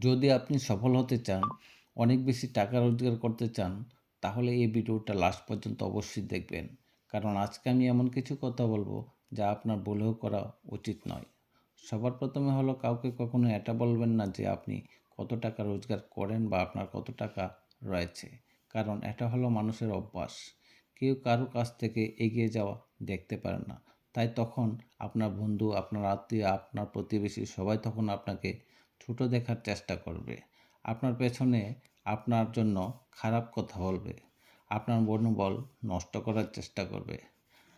যদি আপনি সফল হতে চান, অনেক বেশি টাকা রোজগার করতে চান, তাহলে এই ভিডিওটা লাস্ট পর্যন্ত অবশ্যই দেখবেন। কারণ আজকে আমি এমন কিছু কথা বলব যা আপনার বলেও করা উচিত নয়। সবার প্রথমে হলো কাউকে কখনো এটা বলবেন না যে আপনি কত টাকা রোজগার করেন বা আপনার কত টাকা রয়েছে। কারণ এটা হলো মানুষের অভ্যাস। কেউ কারও কাছ থেকে এগিয়ে যাওয়া দেখতে পারে না। তাই তখন আপনার বন্ধু, আপনার আত্মীয়, আপনার প্রতিবেশী সবাই তখন আপনাকে ছোট দেখার চেষ্টা করবে। আপনার পেছনে আপনার জন্য খারাপ কথা বলবে। আপনার মনোবল নষ্ট করার চেষ্টা করবে।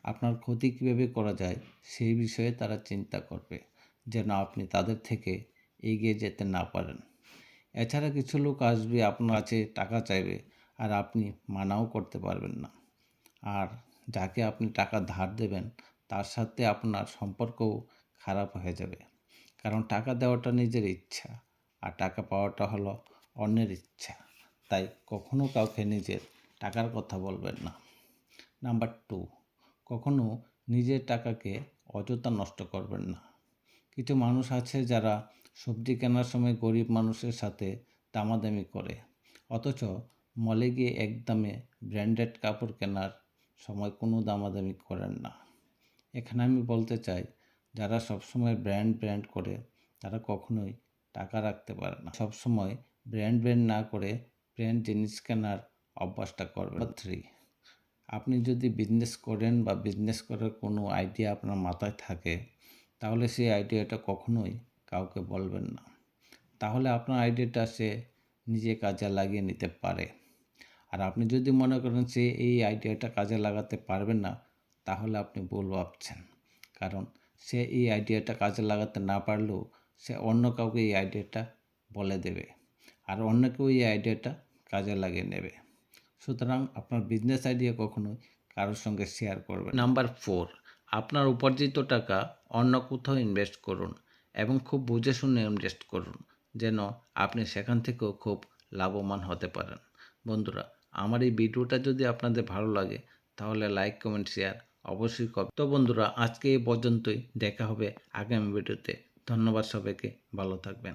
আপনার ক্ষতি কীভাবে করা যায় সেই বিষয়ে তারা চিন্তা করবে, যেন আপনি তাদের থেকে এগিয়ে যেতে না পারেন। এছাড়া কিছু লোক আসবে আপনার কাছে টাকা চাইবে আর আপনি মানাও করতে পারবেন না। আর যাকে আপনি টাকা ধার দেবেন, তার সাথে আপনার সম্পর্কও খারাপ হয়ে যাবে। কারণ টাকা দেওয়াটা নিজের ইচ্ছা, আর টাকা পাওয়াটা হলো অন্যের ইচ্ছা। তাই কখনো কাউকে নিজের টাকার কথা বলবেন না। নাম্বার টু, কখনো নিজের টাকাকে অযথা নষ্ট করবেন না। কিছু মানুষ আছে যারা সবজি কেনার সময় গরিব মানুষের সাথে দামাদামি করে, অথচ মলে গিয়ে একদমে ব্র্যান্ডেড কাপড় কেনার সময় কোনো দামাদামি করেন না। এখানে আমি বলতে চাই যারা সবসময় ব্র্যান্ড ব্র্যান্ড করে, তারা কখনোই টাকা রাখতে পারে না। সবসময় ব্র্যান্ড ব্র্যান্ড না করে ব্র্যান্ড জিনিস কেনার অভ্যাসটা করবেন থ্রি আপনি যদি বিজনেস করেন বা বিজনেস করার কোনো আইডিয়া আপনার মাথায় থাকে, তাহলে সেই আইডিয়াটা কখনোই কাউকে বলবেন না। তাহলে আপনার আইডিয়াটা সে নিজে কাজে লাগিয়ে নিতে পারে। আর আপনি যদি মনে করেন সে এই আইডিয়াটা কাজে লাগাতে পারবেন না, তাহলে আপনি ভুল ভাবছেন। কারণ সে এই আইডিয়াটা কাজে লাগাতে না পারলেও সে অন্য কাউকে এই আইডিয়াটা বলে দেবে আর অন্য কেউ এই আইডিয়াটা কাজে লাগিয়ে নেবে। সুতরাং আপনার বিজনেস আইডিয়া কখনোই কারোর সঙ্গে শেয়ার করবে নাম্বার ফোর আপনার উপার্জিত টাকা অন্য কোথাও ইনভেস্ট করুন এবং খুব বুঝে শুনে ইনভেস্ট করুন, যেন আপনি সেখান থেকেও খুব লাভবান হতে পারেন। বন্ধুরা, আমার এই ভিডিওটা যদি আপনাদের ভালো লাগে, তাহলে লাইক কমেন্ট শেয়ার অবশ্যই কবে? তো বন্ধুরা, আজকে এই পর্যন্তই। দেখা হবে আগামী ভিডিওতে। ধন্যবাদ সবাইকে। ভালো থাকবেন।